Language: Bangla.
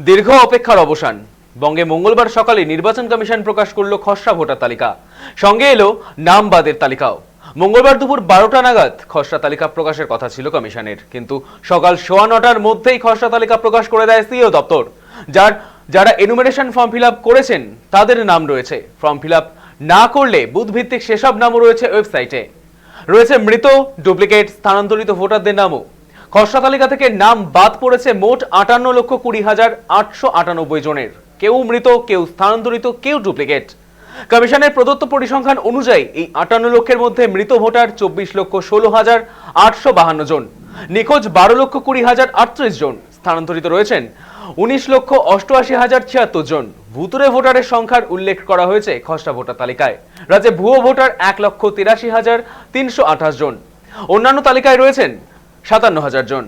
দীর্ঘ অপেক্ষার অবসান। বঙ্গে মঙ্গলবার সকালে নির্বাচন কমিশন প্রকাশ করল খসড়া ভোটার তালিকা। সঙ্গে এলো নাম বাদের তালিকাও। মঙ্গলবার দুপুর বারোটা নাগাদ খসড়া তালিকা প্রকাশের কথা ছিল কমিশনের। কিন্তু সকাল সোয়া নটার মধ্যেই খসড়া তালিকা প্রকাশ করে দেয় সিও দপ্তর। যার, যারা এনুমারেশন ফর্ম ফিল করেছেন, তাদের নাম রয়েছে। ফর্ম ফিল না করলে বুথ ভিত্তিক সেসব নামও রয়েছে ওয়েবসাইটে রয়েছে মৃত ডুপ্লিকেট স্থানান্তরিত ভোটারদের নামও। খসড়া তালিকা থেকে নাম বাদ পড়েছে মোট আটান্ন লক্ষ কুড়ি হাজার আটশো আটানব্বই জনের। কেউ মৃত, কেউ স্থানান্তরিত, কেউ ডুপ্লিকেট। কমিশনের প্রদত্ত পরিসংখ্যান অনুযায়ী এই আটান্ন লক্ষের মধ্যে মৃত ভোটার চব্বিশ লক্ষ ষোলো হাজার আটশো বাহান্ন জন। নিখোঁজ বারো লক্ষ কুড়ি হাজার আটত্রিশ জন। স্থানান্তরিত রয়েছেন উনিশ লক্ষ অষ্টআশি হাজার ছিয়াত্তর জন। ভুতুরে ভোটারের সংখ্যার উল্লেখ করা হয়েছে খসড়া ভোটার তালিকায়। রাজ্যে ভুয়ো ভোটার এক লক্ষ তিরাশি হাজার তিনশো আঠাশ জন। অন্যান্য তালিকায় রয়েছেন সাতান্ন হাজার জন।